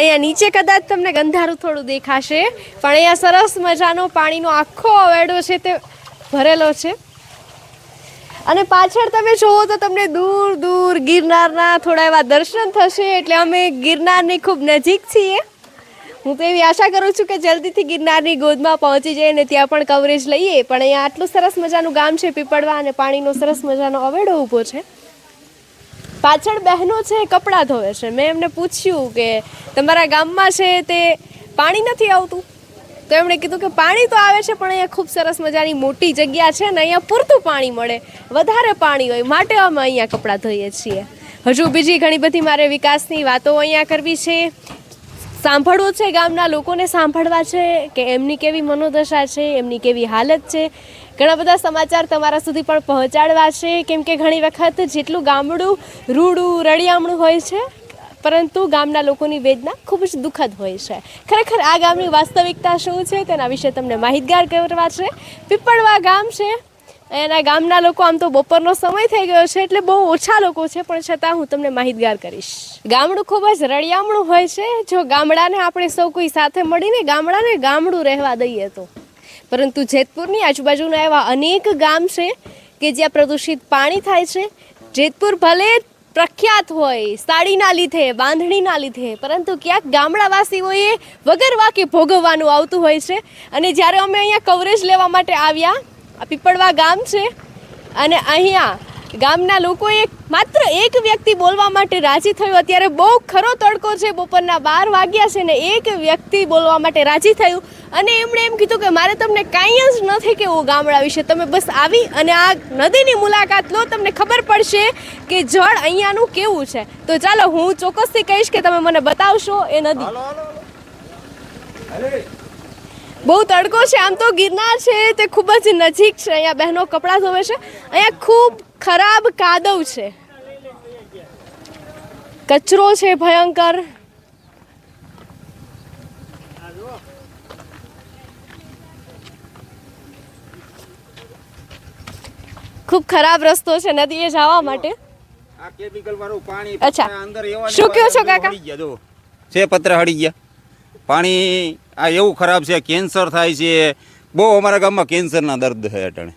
અહીંયા નીચે કદાચ તમને ગંધારું થોડું દેખાશે, પણ અહીંયા સરસ મજાનો પાણીનો આખો અવેડો છે તે ભરેલો છે. અને પાછળ તમે જોવો તો તમને દૂર દૂર ગિરનારના થોડા એવા દર્શન થશે, એટલે અમે ગિરનારની ખૂબ નજીક છીએ. હું તો એવી આશા કરું છું કે જલ્દીથી ગિરનારની ગોદમાં પહોંચી જઈએ અને ત્યાં પણ કવરેજ લઈએ, પણ અહીંયા આટલું સરસ મજાનું ગામ છે પીપળવા અને પાણીનો સરસ મજાનો અવેડો ઊભો છે. પાછળ બહેનો છે કપડાં ધોવે છે. મેં એમને પૂછ્યું કે તમારા ગામમાં છે તે પાણી નથી આવતું? તો એમણે કીધું કે પાણી તો આવે છે, પણ અહીંયા ખૂબ સરસ મજાની મોટી જગ્યા છે ને અહીંયા પૂરતું પાણી મળે. વધારે પાણી હોય, માટે અમે અહીંયા કપડાં ધોઈએ છીએ. હજુ બીજી ઘણી બધી મારે વિકાસની વાતો અહીંયા કરવી છે. સાંભળવું છે ગામના લોકોને સાંભળવા છે કે એમની કેવી મનોદશા છે, એમની કેવી હાલત છે. ઘણા બધા સમાચાર તમારા સુધી પણ પહોંચાડવા છે. કેમ કે ઘણી વખત જેટલું ગામડું રૂડું, રળિયામણું હોય છે, પરંતુ ગામના લોકોની વેદના ખૂબ જ દુઃખદ હોય છે. ખરેખર આ ગામની વાસ્તવિકતા શું છે તેના વિશે તમને માહિતગાર કરવા છે. પીપળવા ગામ છે. એના ગામના લોકો આમ તો બપોરનો સમય થઈ ગયો છે, એટલે બહુ ઓછા લોકો છે, પણ છતાં હું તમને માહિતગાર કરીશ. ગામડું ખૂબ જ રળિયામણું હોય છે. જો ગામડાને આપણે સૌ કોઈ સાથે મળીને ગામડાને ગામડું રહેવા દઈએ તો. પરંતુ જેતપુરની આજુબાજુના એવા અનેક ગામ છે કે જ્યાં પ્રદૂષિત પાણી થાય છે. જેતપુર ભલે પ્રખ્યાત હોય, સાડીના લીધે, બાંધણીના લીધે, પરંતુ ક્યાંક ગામડાવાસીઓએ વગર વાકે ભોગવવાનું આવતું હોય છે. અને જ્યારે અમે અહીંયા કવરેજ લેવા માટે આવ્યા, આ પીપળવા ગામ છે. અને અહીંયા ગામના લોકોએ માત્ર એક વ્યક્તિ બોલવા માટે રાજી થયું. અત્યારે બહુ ખરો તડકો છે. બપોરના બાર વાગ્યા છે ને એક વ્યક્તિ બોલવા માટે રાજી થયું. અને એમણે એમ કીધું કે મારે તમને કાંઈ જ નથી કેવું ગામડા વિશે. તમે બસ આવી અને આ નદીની મુલાકાત લો. તમને ખબર પડશે કે જળ અહીંયાનું કેવું છે. તો ચાલો હું ચોક્કસથી કહીશ કે તમે મને બતાવશો એ નદી. બહુ તડકો છે. આમ તો ગિરનાર છે તે ખૂબ જ નજીક છે. અહીંયા બહેનો કપડાં ધોવે છે. અહીંયા ખૂબ ખરાબ કાદવ છે કચરો છે ભયંકર ખૂબ ખરાબ રસ્તો છે નદીએ જવા માટે આ કેમિકલ વાળું પાણી અચ્છા. અંદર એવા શું કહો છો કાકા? હળી ગયા જો. છે પત્ર હળી ગયા પાણી આ એવું ખરાબ છે કેન્સર થાય છે બહુ અમારા ગામમાં કેન્સરના દર્દ છે અટાણે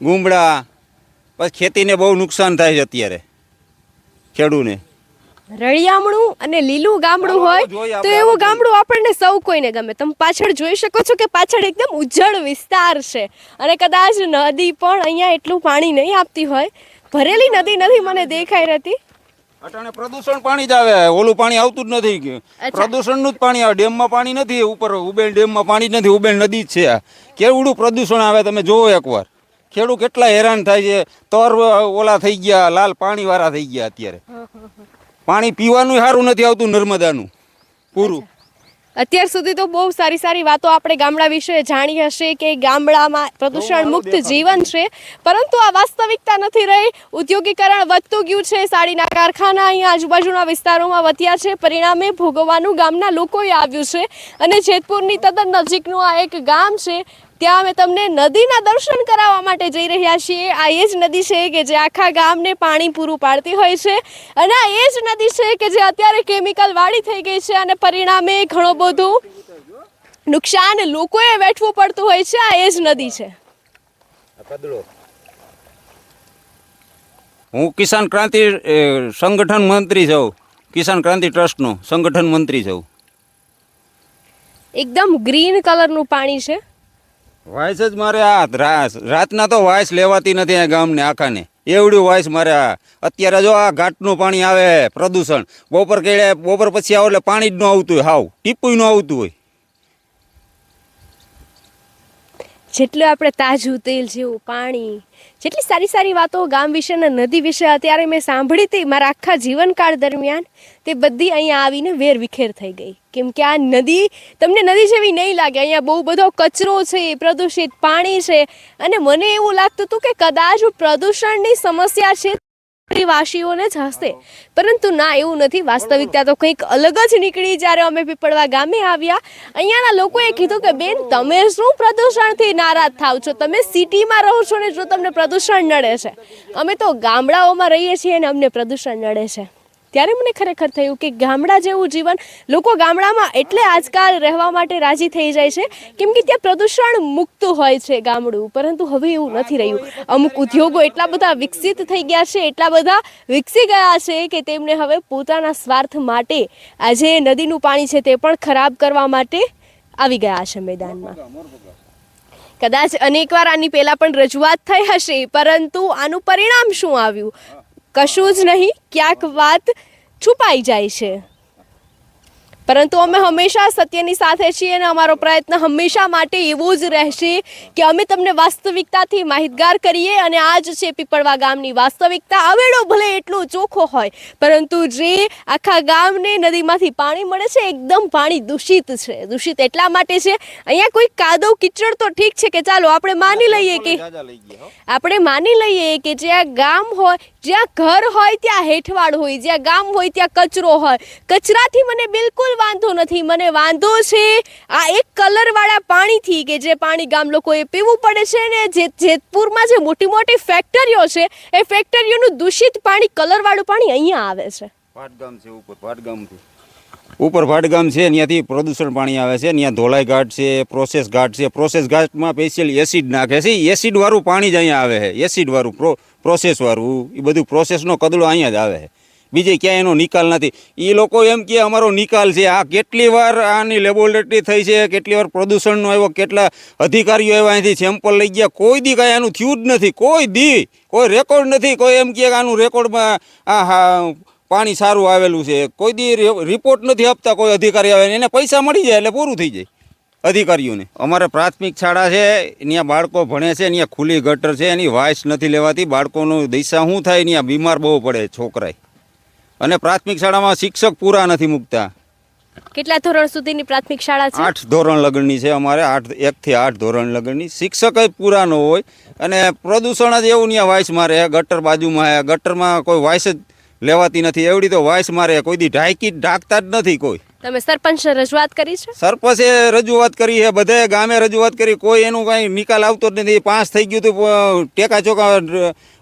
ગુમડા પછી ખેતીને બહુ નુકસાન થાય છે અત્યારે ખેડૂને. રળિયામણું અને લીલું ગામડું હોય તો એવું ગામડું આપણને સૌ કોઈને ગમે. તમે પાછળ જોઈ શકો છો કે પાછળ એકદમ ઉજ્જળ વિસ્તાર છે. અને કદાચ નદી પણ અહીંયા એટલું પાણી નહીં આપતી હોય. ભરેલી નદી નથી મને દેખાઈ રહેતી. અટાણે પ્રદૂષણ પાણી જ આવે. ઓલું પાણી આવતું જ નથી. પ્રદૂષણનું જ પાણી આવે. ડેમમાં પાણી નથી. ઉપર ઉબેલ ડેમમાં પાણી નથી. ઉબેલ નદી જ છે આ. કેવડું પ્રદૂષણ આવે તમે જોવો એકવાર. ખેડૂત કેટલા હેરાન થાય છે. તર ઓલા થઈ ગયા લાલ પાણી વાળા થઈ ગયા અત્યારે. પાણી પીવાનું સારું નથી આવતું નર્મદાનું. પૂરું. અત્યાર સુધી તો બહુ સારી સારી વાતો આપણે ગામડા વિશે જાણી હશે કે ગામડામાં પ્રદૂષણ મુક્ત જીવન છે. પરંતુ આ વાસ્તવિકતા નથી રહી. ઉદ્યોગીકરણ વધતું ગયું છે. સાડીના કારખાના અહીંયા આજુબાજુના વિસ્તારોમાં વધ્યા છે. પરિણામે ભોગવવાનું ગામના લોકોએ આવ્યું છે. અને જેતપુરની તદ્દન નજીકનું આ એક ગામ છે. ત્યાં અમે તમને નદીના દર્શન કરાવવા માટે જઈ રહ્યા છીએ. આ એ જ નદી છે કે જે આખા ગામને પાણી પૂરું પાડતી હોય છે. અને આ એ જ નદી છે કે જે અત્યારે કેમિકલ વાળી થઈ ગઈ છે અને પરિણામે ઘણું બધું નુકસાન લોકોએ વેઠવું પડતું હોય છે. આ એ જ નદી છે. હું કિસાન ક્રાંતિ સંગઠન મંત્રી છું. કિસાન ક્રાંતિ ટ્રસ્ટનો સંગઠન મંત્રી છું. એકદમ ગ્રીન કલરનું પાણી છે. વાઇસ જ મારે આ રાતના તો વાઇસ લેવાતી નથી આ ગામને આખાને. એવડું વાઇસ મારે આ અત્યારે જો આ ઘાટનું પાણી આવે પ્રદૂષણ, બપોર કેળે બપોર પછી આવો એટલે પાણી જ ન આવતું હોય, હાવ ટીપું ન આવતું હોય. જેટલું આપણે તાજું તેલ જેવું પાણી, જેટલી સારી સારી વાતો ગામ વિશે અને નદી વિશે અત્યારે મેં સાંભળી હતી મારા આખા જીવનકાળ દરમિયાન, તે બધી અહીંયા આવીને વેર વિખેર થઈ ગઈ. કેમ કે આ નદી, તમને નદી જેવી નહીં લાગે, અહીંયા બહુ બધો કચરો છે, પ્રદૂષિત પાણી છે, અને મને એવું લાગતું હતું કે કદાચ પ્રદૂષણની સમસ્યા છે વાસીઓને જ હશે. પરંતુ ના, એવું નથી. વાસ્તવિકતા તો કંઈક અલગ જ નીકળી જ્યારે અમે પીપળવા ગામે આવ્યા. અહીંયાના લોકોએ કીધું કે, બેન, તમે શું પ્રદૂષણથી નારાજ થાવ છો? તમે સિટીમાં રહો છો ને જો તમને પ્રદૂષણ નડે છે. અમે તો ગામડાઓમાં રહીએ છીએ અને અમને પ્રદૂષણ નડે છે. ત્યારે મને ખરેખર થયું કે ગામડા જેવું જીવન લોકો ગામડામાં એટલે આજકાલ રહેવા માટે રાજી થઈ જાય છે, કેમ કે ત્યાં પ્રદૂષણ મુક્ત હોય છે ગામડું, પરંતુ હવે એવું નથી રહ્યું. અમુક ઉદ્યોગો એટલા બધા વિકસિત થઈ ગયા છે, એટલા બધા વિકસી ગયા છે કે તેમને હવે પોતાના સ્વાર્થ માટે આ જે નદીનું પાણી છે તે પણ ખરાબ કરવા માટે આવી ગયા છે મેદાનમાં. કદાચ અનેકવાર આની પહેલાં પણ રજૂઆત થઈ હશે, પરંતુ આનું પરિણામ શું આવ્યું? કશું જ નહીં ક્યાંક વાત છુપાઈ જાય છે. પરંતુ અમે હંમેશા સત્યની સાથે છીએ અને અમારો પ્રયત્ન હંમેશા માટે એવો જ રહેશે કે અમે તમને વાસ્તવિકતાથી માહિતગાર કરીએ અને આ જ છે પીપળવા ગામની વાસ્તવિકતા. અવેડો ભલે એટલો ચોખ્ખો હોય પરંતુ જે આખા ગામને નદીમાંથી પાણી મળે છે એકદમ પાણી દૂષિત છે. દૂષિત એટલા માટે છે અહીંયા કોઈ કાદવ કિચડ તો ઠીક છે કે ચાલો આપણે માની લઈએ કે આપણે માની લઈએ કે જે આ ગામ હોય જ્યાં ઘર હોય ત્યાં હેઠવાડ હોય, જ્યાં ગામ હોય ત્યાં કચરો હોય. કચરાથી મને બિલકુલ વાંધો નથી. મને વાંધો છે આ એક કલરવાળા પાણીથી કે જે પાણી ગામ લોકોએ પીવું પડે છે ને જે જેતપુરમાં જે મોટી મોટી ફેક્ટરીઓ છે, એ ફેક્ટરીઓનું દૂષિત પાણી, કલરવાળું પાણી અહીંયા આવે છે. પાટગામ છે, ઉપર ભાટગામથી ઉપર ભાટગામ છે ત્યાંથી પ્રદૂષણ પાણી આવે છે ત્યાં ધોલાઈ ઘાટ છે પ્રોસેસ ઘાટ છે. પ્રોસેસ ઘાટમાં સ્પેશિયલ એસિડ નાખે છે. એસિડવાળું પાણી જ અહીંયા આવે છે. એસિડવાળું પ્રો પ્રોસેસ વાળું. એ બધું પ્રોસેસનો કદલો અહીંયા જ આવે છે. બીજે ક્યાંય એનો નિકાલ નથી. એ લોકો એમ કે અમારો નિકાલ છે. આ કેટલી વાર આની લેબોરેટરી થઈ છે, કેટલી વાર પ્રદૂષણનો આવ્યો, કેટલા અધિકારીઓ એવા અહીંથી સેમ્પલ લઈ ગયા. કોઈ દી કાંઈ આનું થયું જ નથી. કોઈ દી. કોઈ રેકોર્ડ નથી. કોઈ એમ કે આનું રેકોર્ડમાં આ હા પાણી સારું આવેલું છે. કોઈ દી રિપોર્ટ નથી આપતા કોઈ અધિકારી આવે એને પૈસા મળી જાય એટલે પૂરું થઈ જાય અધિકારીઓને. અમારે પ્રાથમિક શાળા છે ત્યાં બાળકો ભણે છે ત્યાં ખુલ્લી ગટર છે એની વાઇસ નથી લેવાતી. બાળકોનું દિશા શું થાય ત્યાં બીમાર બહુ પડે છોકરાય. અને પ્રાથમિક શાળામાં શિક્ષક પૂરા નથી મૂકતા. કેટલા ધોરણ સુધીની પ્રાથમિક શાળા છે? આઠ ધોરણ લગ્નની છે અમારે આઠ એકથી આઠ ધોરણ લગ્નની. શિક્ષક જ પૂરા ન હોય. અને પ્રદૂષણ જ એવું ત્યાં વાઇસ મારે ગટર બાજુમાં ગટરમાં કોઈ વાઇસ જ લેવાતી નથી. એવડી તો વાઇસ મારે કોઈ દી ઢાંકી ઢાંકતા જ નથી કોઈ. તમે સરપંચને રજૂઆત કરી છે? સરપંચે રજૂઆત કરી છે બધાએ ગામે રજૂઆત કરી. કોઈ એનું કાંઈ નિકાલ આવતો જ નથી. પાસ થઈ ગયું હતું ટેકા ચોકા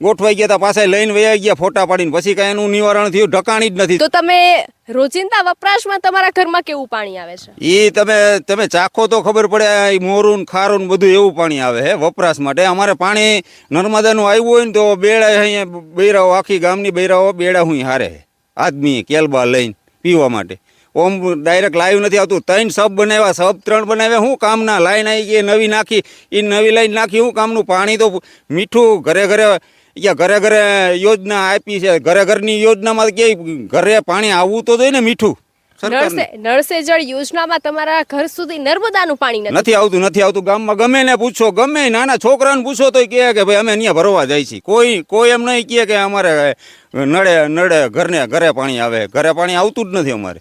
ગોઠવાઈ ગયા હતા પાછા લઈને વયા ગયા ફોટા પાડીને. પછી કાંઈ એનું નિવારણ થયું ઢકાણી જ નથી. તો તમે રોજિંદા વપરાશમાં તમારા ઘરમાં કેવું પાણી આવે છે? એ તમે તમે ચાખો તો ખબર પડે મોરું ખારું બધું એવું પાણી આવે હે વપરાશ માટે. અમારે પાણી નર્મદાનું આવ્યું હોય ને તો બેડા અહીંયા બૈરાઓ આખી ગામની બૈરાઓ બેડા હું હારે આદમી કેલબા લઈને પીવા માટે. ઓમ ડાયરેક્ટ લાઈવ નથી આવતું. ત્રણ સબ બનાવ્યા સબ ત્રણ બનાવ્યા. શું કામના લાઈન આવી ગઈ નવી નાખી. એ નવી લાઈન નાખી શું કામનું પાણી તો મીઠું ઘરે ઘરે અહીંયા ઘરે ઘરે યોજના આપી છે. ઘરે ઘરની યોજનામાં કે ઘરે પાણી આવવું તો જોઈએ ને મીઠું. જળ યોજનામાં તમારા ઘર સુધી નર્મદાનું પાણી નથી. નથી આવતું નથી આવતું. ગામમાં ગમે ને પૂછો ગમે નાના છોકરાને પૂછો તો કહે કે ભાઈ અમે અહીંયા ભરવા જાય છીએ. કોઈ કોઈ એમ નહીં કહે કે અમારે નળે નળે ઘરને ઘરે પાણી આવે. ઘરે પાણી આવતું જ નથી અમારે.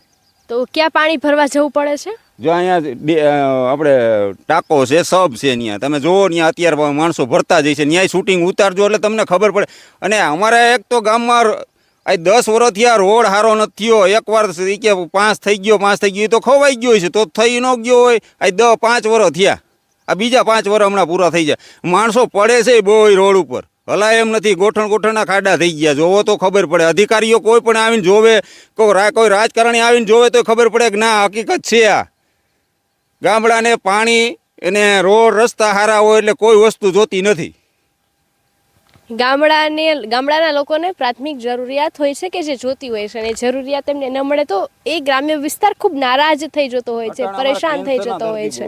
તો ક્યાં પાણી ભરવા જવું પડે છે? જો અહીંયા આપણે ટાંકો છે, સબ છે અહીંયા તમે જુઓ ત્યાં અત્યારે માણસો ભરતા જાય છે. ત્યાંય શૂટિંગ ઉતારજો એટલે તમને ખબર પડે. અને અમારે એક તો ગામમાં આ દસ વર્ષથી થયા રોડ સારો નથી થયો. એકવાર કે પાંચ થઈ ગયો, પાંચ થઈ ગયો તો ખવાઈ ગયો છે. તો થઈ ન ગયો હોય. આ દસ પાંચ વર્ષ થયા. આ બીજા પાંચ વર્ષ હમણાં પૂરા થઈ જાય. માણસો પડે છે બહુ રોડ ઉપર. હલાય એમ નથી ગોઠણ ગોઠણના ખાડા થઈ ગયા. જોવો તો ખબર પડે. અધિકારીઓ કોઈ પણ આવીને જોવે કોઈ રાજકારણી આવીને જોવે તો ખબર પડે કે ના હકીકત છે આ. ગામડાને પાણી અને રોડ રસ્તા હારા હોય એટલે કોઈ વસ્તુ જોતી નથી. ગામડાને ગામડાના લોકોને પ્રાથમિક જરૂરિયાત હોય છે કે જે જોતી હોય છે અને એ જરૂરિયાત એમને ન મળે તો એ ગ્રામ્ય વિસ્તાર ખૂબ નારાજ થઈ જતો હોય છે પરેશાન થઈ જતો હોય છે.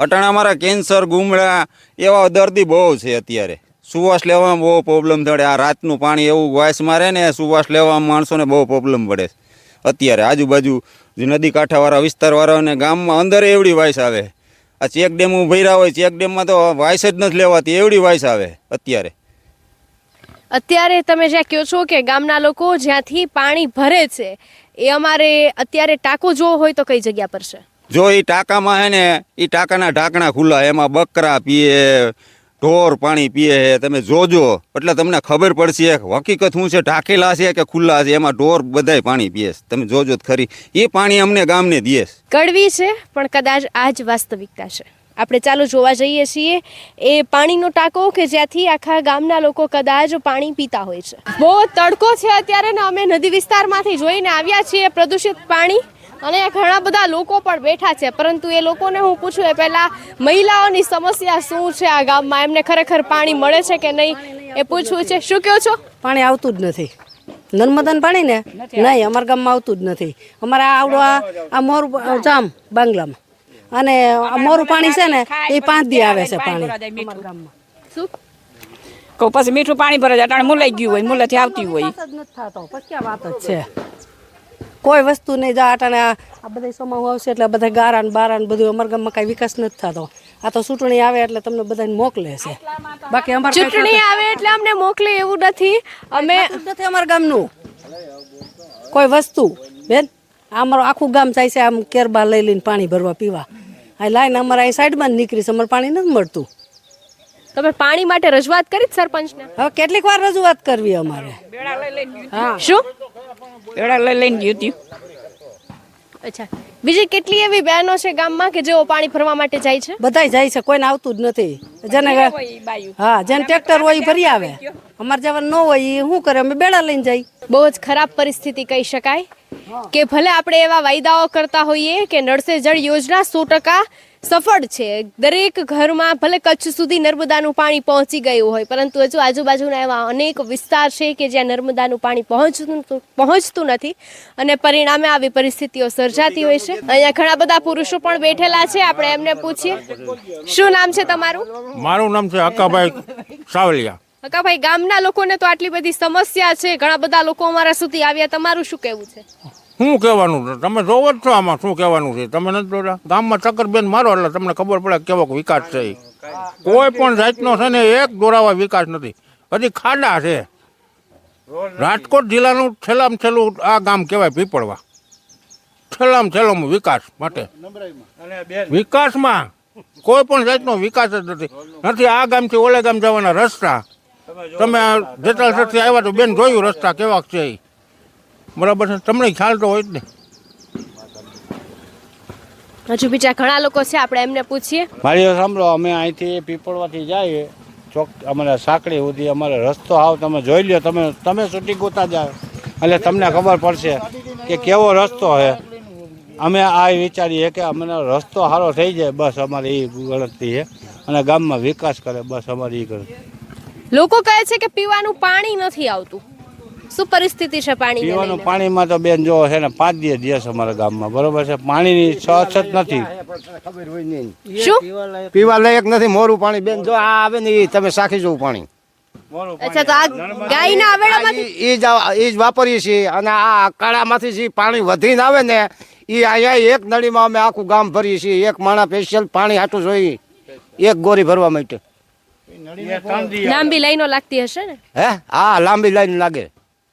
અટાણા અમારા કેન્સર ગુમડા એવા દર્દી બહુ છે અત્યારે. સુવાસ લેવામાં બહુ પ્રોબ્લેમ થડે. આ રાતનું પાણી એવું વાસ મારે ને સુવાસ લેવામાં માણસોને બહુ પ્રોબ્લેમ પડે અત્યારે આજુબાજુ જે નદી કાંઠાવાળા વિસ્તારવાળાને ગામમાં અંદર એવડી વાઇસ આવે. આ ચેક ડેમ ભર્યા હોય ચેક ડેમમાં તો વાઇસ જ નથી લેવાતી એવડી વાઇસ આવે અત્યારે. અત્યારે તમે જ્યાં કહો છો કે ગામના લોકો જ્યાંથી પાણી ભરે છે એ અમારે અત્યારે ટાંકો જોવો હોય તો કઈ જગ્યા પર છે? જો એ ટાંકામાં હે ને એ ટાંકાના ઢાંકણા ખુલ્લા એમાં બકરા પીએ ઢોર પાણી પીએ છે, તમે જોજો. એટલે તમને ખબર પડશે હકીકત શું છે, ઢાંકેલા છે કે ખુલ્લા છે, એમાં ઢોર બધાય પાણી પીએ તમે જોજો ખરી. એ પાણી અમને ગામને દે કડવી છે, પણ કદાચ આ જ વાસ્તવિકતા છે. આપણે ચાલો જોવા જઈએ છીએ, એ પાણીનો ટાંકો કે જ્યાંથી આખા ગામના લોકો કદાચ પાણી પીતા હોય છે. બહુ તડકો છે અત્યારે ને, અમે નદી વિસ્તારમાંથી જોઈને આવ્યા છીએ પ્રદૂષિત પાણી. અને ઘણા બધા લોકો પણ બેઠા છે પરંતુ એ લોકોને હું પૂછું એ પહેલા મહિલાઓની સમસ્યા શું છે આ ગામમાં? એમને ખરેખર પાણી મળે છે કે નહીં? એ પૂછવું છે. શું કહો છો? પાણી આવતું જ નથી. નર્મદાનું પાણી ને? નહીં અમારા ગામમાં આવતું જ નથી. અમારા આવડો આ મોર જામ બાંગ્લામાં. અને આ મોરું પાણી છે ને એ પાંચ દી આવે છે પાણી. ગામમાં શું? કહું પછી મીઠું પાણી ભરે અટાણે મુલાઈ ગયું હોય મુલાથી આવતી હોય. જ નથી થતો પછી વાત જ છે. કોઈ વસ્તુ નહીં જા આટાને આ બધા સમાવું આવશે એટલે બધા ગારા ને બારા ને બધું અમારા ગામમાં કાંઈ વિકાસ નથી થતો. આ તો ચૂંટણી આવે એટલે તમને બધાને મોકલે છે. બાકી અમારે ચૂંટણી આવે એટલે અમને મોકલે એવું નથી. અમે નથી અમારા ગામનું. કોઈ વસ્તુ. બેન અમારું આખું ગામ જાય છે આમ કેરબા લઈ લઈને પાણી ભરવા પીવા. આ લાઈન અમારા અહીં સાઈડમાં જ નીકળી છે અમારે પાણી નથી મળતું. તમે પાણી માટે રજૂઆત કરી સરપંચ સરપંચને. હવે કેટલીક વાર રજૂઆત કરવી અમારે. હા. શું? પેડા લઈ લઈને ગયું હતું અચ્છા. બીજી કેટલી એવી બહેનો છે ગામમાં કે જેઓ પાણી ભરવા માટે જાય છે? બધાય જાય છે કોઈને આવતું જ નથી. જેને હા જેને ટ્રેક્ટર હોય ભરી આવે. અમારે જવાનું ન હોય એ શું કરે? અમે બેડા લઈને જાય. બહુ જ ખરાબ પરિસ્થિતિ કહી શકાય. કે ભલે આપણે એવા વાયદાઓ કરતા હોઈએ કે નળસે જળ યોજના સો ટકા સફળ છે. દરેક ઘરમાં ભલે કચ્છ સુધી નર્મદાનું પાણી પહોંચી ગયું હોય પરંતુ હજુ આજુબાજુના એવા અનેક વિસ્તાર છે કે જ્યાં નર્મદાનું પાણી પહોંચતું પહોંચતું નથી અને પરિણામે આવી પરિસ્થિતિઓ સર્જાતી હોય છે. અહીંયા ઘણા બધા પુરુષો પણ બેઠેલા છે. આપણે એમને પૂછીએ. શું નામ છે તમારું? મારું નામ છે અક્કાભાઈ સાવલિયા. હકાભાઈ ગામના લોકોને તો આટલી બધી સમસ્યા છે. ઘણા બધા લોકો અમારા સુધી આવ્યા. તમારું શું કહેવું છે? શું કહેવાનું છે? તમે જોવો જ છો આમાં શું કહેવાનું છે. તમે નથી જોતા? ગામમાં ચક્કર બેન મારો એટલે તમને ખબર પડે કેવો વિકાસ છે એ કોઈ પણ જાતનો છે ને એક દોરાવા વિકાસ નથી. હજી ખાડા છે. રાજકોટ જિલ્લાનું છેલ્લામાં છેલ્લું આ ગામ કહેવાય પીપળવા. છેલ્લામાં છેલ્લો વિકાસ માટે. વિકાસમાં કોઈ પણ જાતનો વિકાસ જ નથી. નથી આ ગામથી ઓલે ગામ જવાના રસ્તા. તમે જેટલા વર્ષથી આવ્યા તો બેન જોયું રસ્તા કેવા છે ઈ. બરાબર છે. તમને ખ્યાલ તો હોય જ ને. હજુ બીજા ઘણા લોકો છે આપણે એમને પૂછીએ. મારી સાંભળો અમે અહીંથી પીપળવાથી જઈએ ચોક અમારે સાંકળી સુધી અમારે રસ્તો આવ તમે જોઈ લ્યો તમે તમે શૂટિંગ ગોતા જાઓ. એટલે તમને ખબર પડશે કે કેવો રસ્તો છે. અમે આ વિચારીએ કે અમને રસ્તો સારો થઈ જાય બસ અમારી એ ગણતરી છે. અને ગામમાં વિકાસ કરે બસ અમારી એ ગણતરી લોકો કહે છે કે પીવાનું પાણી નથી આવતું. શું પરિસ્થિતિ છે પાણી પીવાનું પાણીમાં તો બેન જો છે ને પાંચ દિવસ દિવસ અમારા ગામમાં બરોબર છે? પાણીની અછત નથી. શું? પીવા લાયક નથી મોરું પાણી. બેન જો આ આવે ને એ તમે સાખી જવું પાણી. અચ્છા તો આ ગાયના આવેડામાંથી એ જ એ જ વાપરીએ છીએ. અને આ કાળામાંથી જે પાણી વધીને આવે ને એ અહીંયા એક નળીમાં અમે આખું ગામ ભરીએ છીએ. એક માણા સ્પેશિયલ પાણી હાટું જોઈએ. એક ગોરી ભરવા માટે. લાંબી લાઈનો લાગતી હશે ને? હે? હા લાંબી લાઈન લાગે.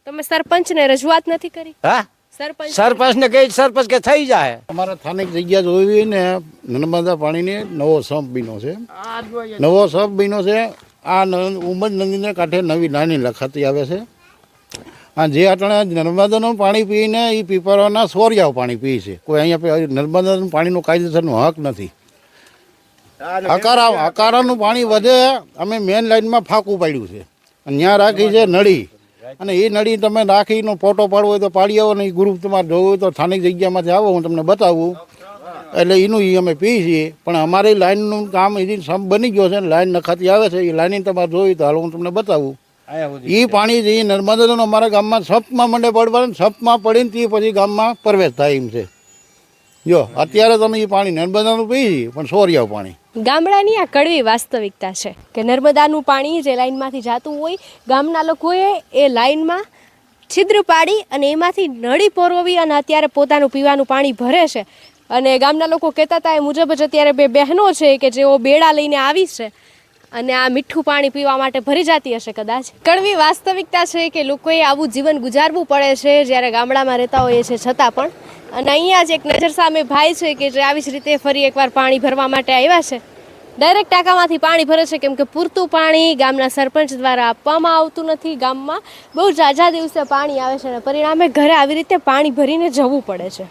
તમે સરપંચને રજૂઆત નથી કરી? હા? સરપંચ સરપંચ ને કઈ સરપંચ કે થઈ જાય. અમારા સ્થાનિક જગ્યા જોઈ ને નર્મદા પાણીને નવો સંપ બીનો છે. નવો સંપ બીનો છે. આ ન- ઉમદ નદીને કાંઠે નવી નાની લખાતી આવે છે. આ જે અટાણે નર્મદાનું પાણી પીને એ પીપળાના સોરિયાઓ પાણી પી છે. કોઈ અહીંયા નર્મદાનું પાણીનું કાયદેસરનો હક નથી. અકારા અકારાનું પાણી વધે અમે મેન લાઈનમાં ફાંકું પાડ્યું છે. ત્યાં રાખી છે નળી. અને એ નળી તમે રાખીનો ફોટો પાડવો હોય તો પાડી આવો ને એ ગ્રુપ તમારે જોવું હોય તો સ્થાનિક જગ્યામાંથી આવો હું તમને બતાવું. એટલે એનું એ અમે પી છીએ. પણ અમારી લાઈનનું કામ એની સમ બની ગયો છે ને લાઈન નખાતી આવે છે એ લાઈન તમારે જોઈ તો હાલ હું તમને બતાવું. એ પાણી જે નર્મદાનું અમારા ગામમાં સપમાં મંડે પડવાનું સપમાં પડીને તે પછી ગામમાં પ્રવેશ થાય એમ છે. જો અત્યારે તમે એ પાણી નર્મદાનું પી છીએ પણ સોરિયાવ પાણી. ગામડાની આ કડવી વાસ્તવિકતા છે કે નર્મદાનું પાણી જે લાઇનમાંથી જાતું હોય, ગામના લોકોએ એ લાઈનમાં છિદ્ર પાડી અને એમાંથી નળી પોરવી અને અત્યારે પોતાનું પીવાનું પાણી ભરે છે. અને ગામના લોકો કહેતા હતા, એ મુજબ જ અત્યારે બે બહેનો છે કે જેઓ બેડા લઈને આવી છે અને આ મીઠું પાણી પીવા માટે ભરી જતી હશે કદાચ. કડવી વાસ્તવિકતા છે કે લોકોએ આવું જીવન ગુજારવું પડે છે જ્યારે ગામડામાં રહેતા હોઈએ છે છતાં પણ અને અહીંયા જ એક નજર સામે ભાઈ છે કે જે આવી જ રીતે ફરી એકવાર પાણી ભરવા માટે આવ્યા છે. ડાયરેક્ટ ટાંકામાંથી પાણી ભરે છે, કેમ કે પૂરતું પાણી ગામના સરપંચ દ્વારા આપવામાં આવતું નથી. ગામમાં બહુ ઝાઝા દિવસે પાણી આવે છે અને પરિણામે ઘરે આવી રીતે પાણી ભરીને જવું પડે છે.